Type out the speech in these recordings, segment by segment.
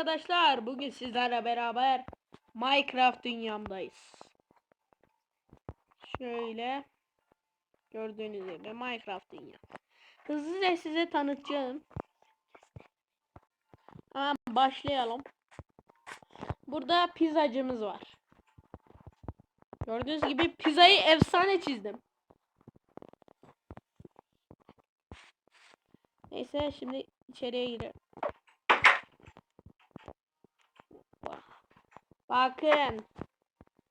arkadaşlar. Bugün sizlerle beraber Minecraft dünyamdayız. Şöyle gördüğünüz gibi Minecraft dünya. Hızlıca size tanıtacağım. Hemen başlayalım. Burada pizzacımız var. Gördüğünüz gibi pizzayı efsane çizdim. Neyse şimdi içeriye girelim. Bakın.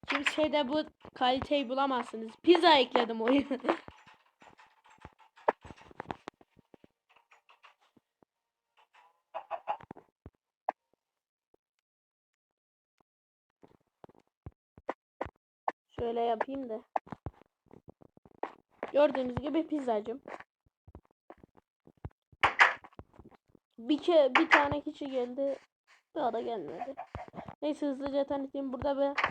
Kimse de bu kaliteyi bulamazsınız. Pizza ekledim oyuna. Şöyle yapayım da. Gördüğünüz gibi pizzacım. Bir ke bir tane kişi geldi. Daha da gelmedi. Neyse hızlıca tanıtayım. Burada bir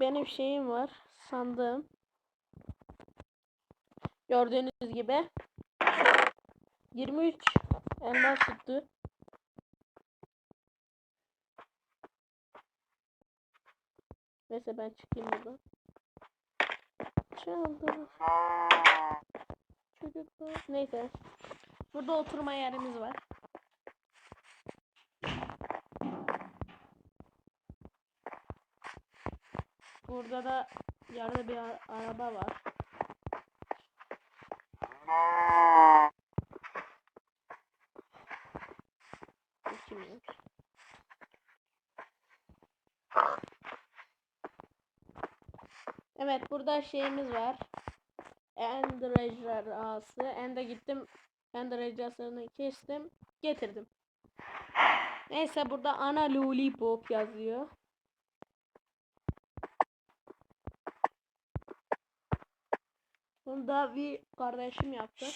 benim şeyim var. Sandığım. Gördüğünüz gibi 23 elmas tuttu. Neyse ben çıkayım buradan. Çaldı. Çocuklar. Neyse. Burada oturma yerimiz var. Burada da yerde bir araba var. Evet burada şeyimiz var. Ender ejderhası. Ende gittim. Ender ejderhasını kestim. Getirdim. Neyse burada ana lollipop yazıyor. Bunu da bir kardeşim yaptı.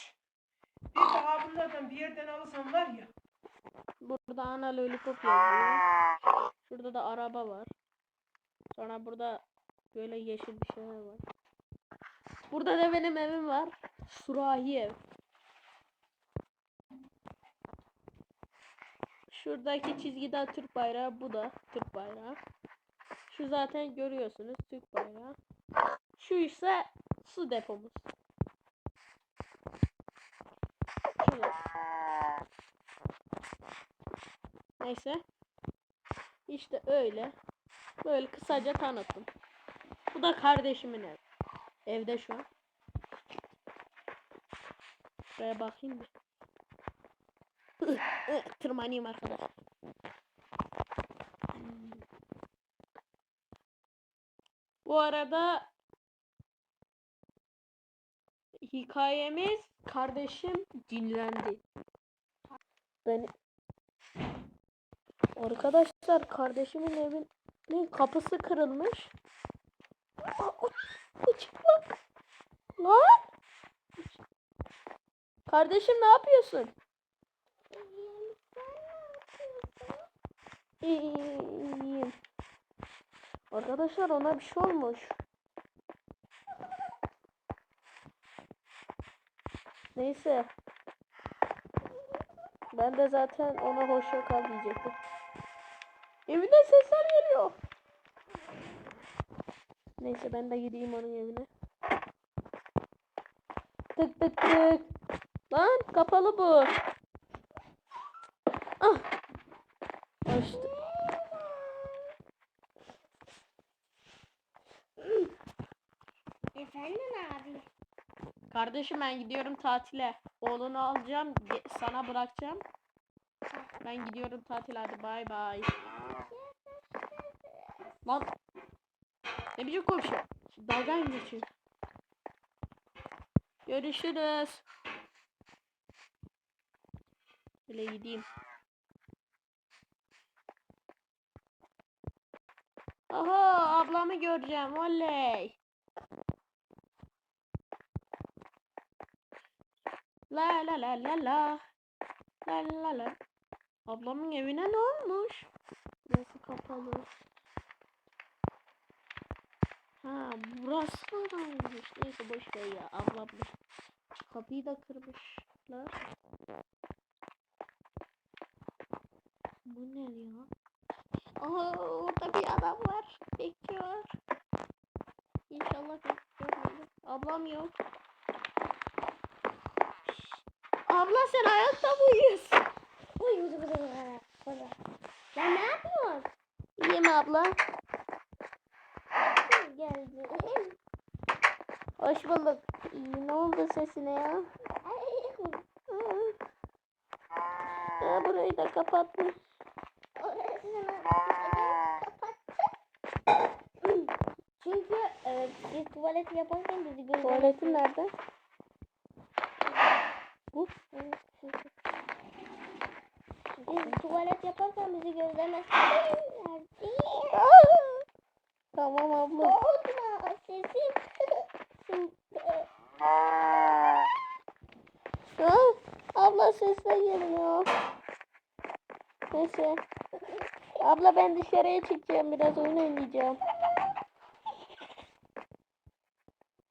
Bir daha bunlardan bir yerden alırsan var ya. Burada ana lollipop yazıyor. Şurada da araba var. Sonra burada böyle yeşil bir şeyler var. Burada da benim evim var. Surahi ev. Şuradaki çizgide Türk bayrağı, bu da Türk bayrağı. Şu zaten görüyorsunuz Türk bayrağı. Şu ise su depomuz. Şurada. Neyse. İşte öyle. Böyle kısaca tanıttım. Bu da kardeşimin evi. Evde şu an. Şuraya bakayım bir. Tırmanayım arkadaşlar. Bu arada hikayemiz kardeşim dinlendi. Ben Arkadaşlar kardeşimin evinin kapısı kırılmış. Aa, çıplak. Lan. Kardeşim ne yapıyorsun? İyiyim. Arkadaşlar ona bir şey olmuş. Neyse. Ben de zaten ona hoşça kal diyecektim. Evine sesler geliyor. Neyse ben de gideyim onun evine. Tık tık tık. Lan kapalı bu. Ah. Açtı. Efendim. Kardeşim ben gidiyorum tatile. Oğlunu alacağım. Sana bırakacağım. Ben gidiyorum tatile hadi bay bay. Lan. Ne biçim konuşuyor? Dalga mı geçiyor? Görüşürüz. Böyle gideyim. Aha ablamı göreceğim. Oley. La la la la la. La la la. Ablamın evine ne olmuş? Burası kapalı. Ha burası kapanmış. Neyse boş ver ya ablammış. Kapıyı da kırmışlar. Bu ne ya? Aha orada bir adam var. Bekliyor. İnşallah bekliyor. Ablam yok. Abla sen ayakta mı uyuyorsun? Uy uy uy uy. Sen ne yapıyorsun? İyiyim abla. Geldi. Hoş bulduk. İyi, ne oldu sesine ya? Aa, burayı da kapatmış. Çünkü e, biz tuvalet yaparken bizi gözlemez. Tuvaletin nerede? Bu. Evet, çünkü. Biz yaparken bizi gözlemez. Tamam abla. Korkma sesim. Aa, abla sesle geliyor. Neyse. Abla ben dışarıya çıkacağım biraz oyun oynayacağım.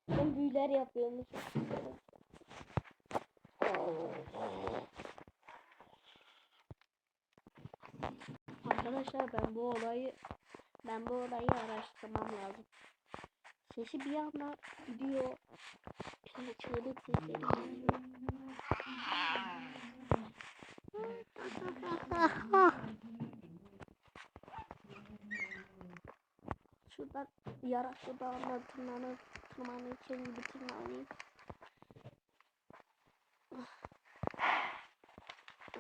Ben büyüler yapıyormuş. Arkadaşlar ben bu olayı ben bu olayı araştırmam lazım. Sesi bir anda gidiyor. Şöyle çığlık sesleri geliyor. Şuradan yaraklı dağına tırmanır, tırmanırken gibi tırmanayım. Şu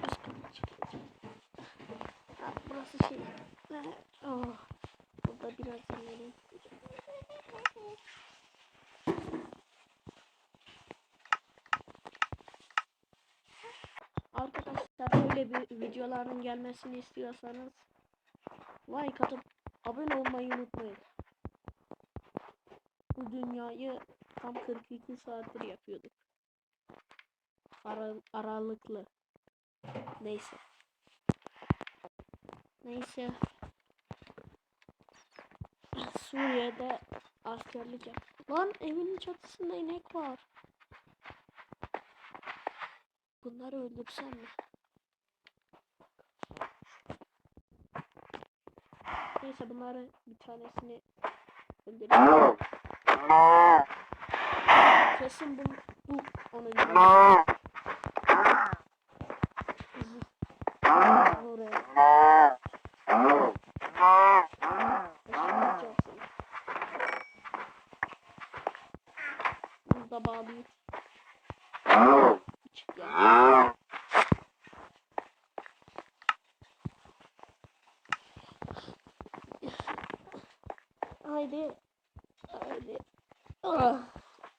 üst kata çıkacağım. Ha, burası şey. Oh, burada biraz dinleneyim. Arkadaşlar böyle bir videoların gelmesini istiyorsanız like atıp abone olmayı unutmayın. Bu dünyayı tam 42 saattir yapıyorduk. Ara, aralıklı. Neyse. Neyse. Suriye'de askerlik yap. Lan evinin çatısında inek var. Bunları öldürsem mi? Neyse bunları bir tanesini öldüreyim. Kesin bu, bu onu öldürüyor. Buraya. Yaşamayacaksın. Burada bağlayayım. Çık ya. Haydi. Haydi. Ah.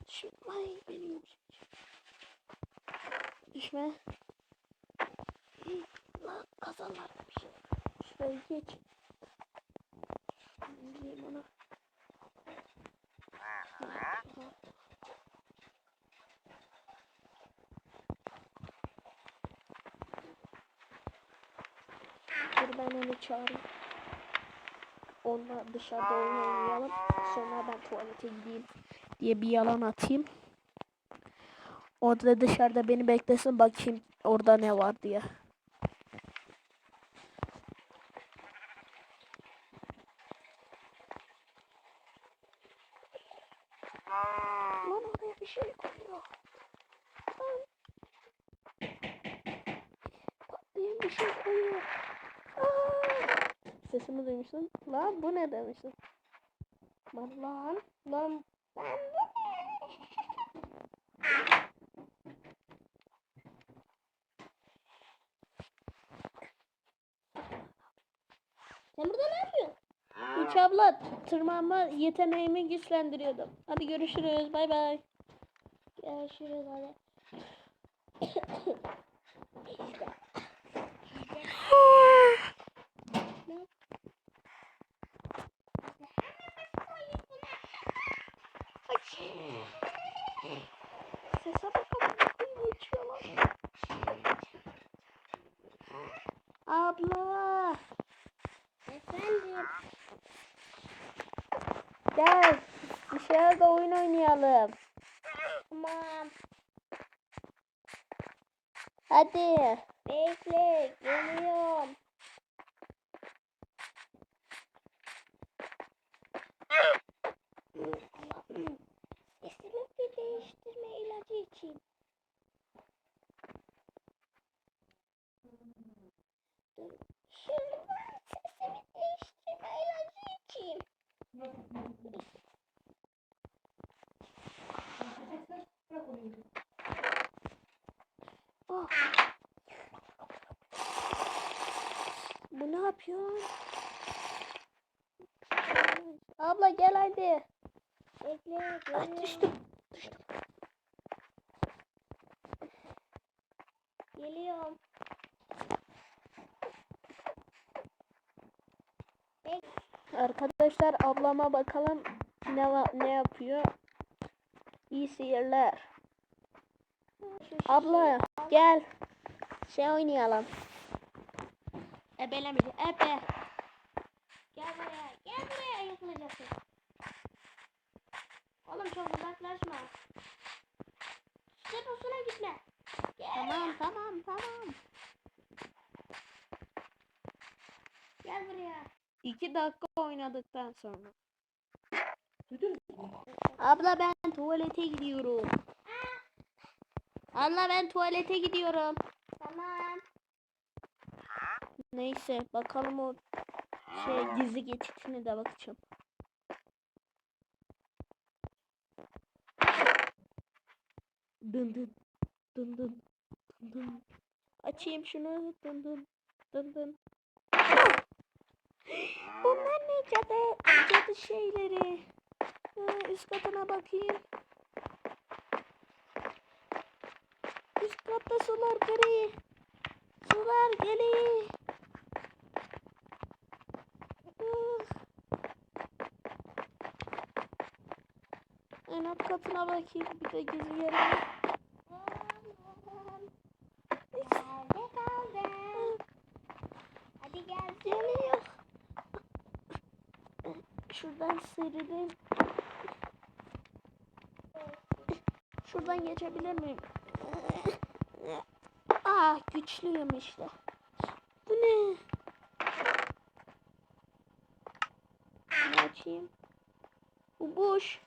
Şu, ay benim. Düşme. Lan kazanlarda bir şey. Şurayı geç. Diyeyim ona. Dur ben onu çağırayım. Onunla dışarıda oynayalım. Sonra ben tuvalete gideyim diye bir yalan atayım. O da dışarıda beni beklesin bakayım orada ne var diye. Lan oraya bir şey koyuyor. Lan. Patlayan bir şey koyuyor. Sesimi duymuşsun. Lan bu ne demişsin? Lan lan. Lan. Ne? Sen burada ne yapıyorsun? Üç abla tırmanma yeteneğimi güçlendiriyordum. Hadi görüşürüz. Bay bay. Görüşürüz hadi. işte. Sese bakalım. Bakayım uçuyorlar. Abla. Efendim. Gel. Dışarıda oyun oynayalım. Tamam. Hadi. Bekle. Geliyorum. Bu ne yapıyor? Abla gel hadi. Bekle. Ay, düştüm. Düştüm. Geliyorum. Arkadaşlar ablama bakalım ne ne yapıyor. İyi seyirler. Abla gel. Şey oynayalım. Ebelemeci ebe. Gel buraya. Gel buraya yakalayacaksın. Oğlum çok uzaklaşma. Sen usuna gitme. Gel. Tamam tamam tamam. Gel buraya. İki dakika oynadıktan sonra. Abla ben tuvalete gidiyorum. Abla ben tuvalete gidiyorum. Tamam. Neyse bakalım o şey gizli geçitine de bakacağım. Dın dın dın dın dın dın. Açayım şunu dın dın dın dın. Bunlar ne cadı cadı şeyleri. Ha, üst katına bakayım. Üst katta sular gri. Sular gri. En alt katına bakayım bir de gel. Geliyor. Şuradan sırrım. Şuradan geçebilir miyim? Güçlüyüm işte. Bu ne? Bunu açayım. Bu boş.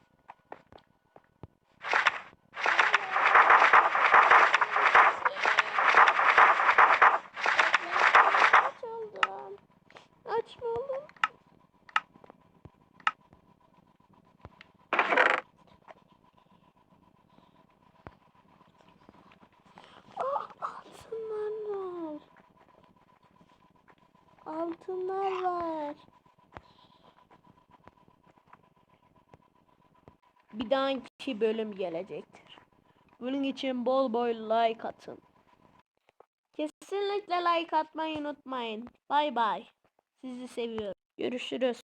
Aç oğlum. Açma oğlum. Ah, altınlar var. Altınlar var. Bir dahaki bölüm gelecektir. Bunun için bol bol like atın. Kesinlikle like atmayı unutmayın. Bay bay. Sizi seviyorum. Görüşürüz.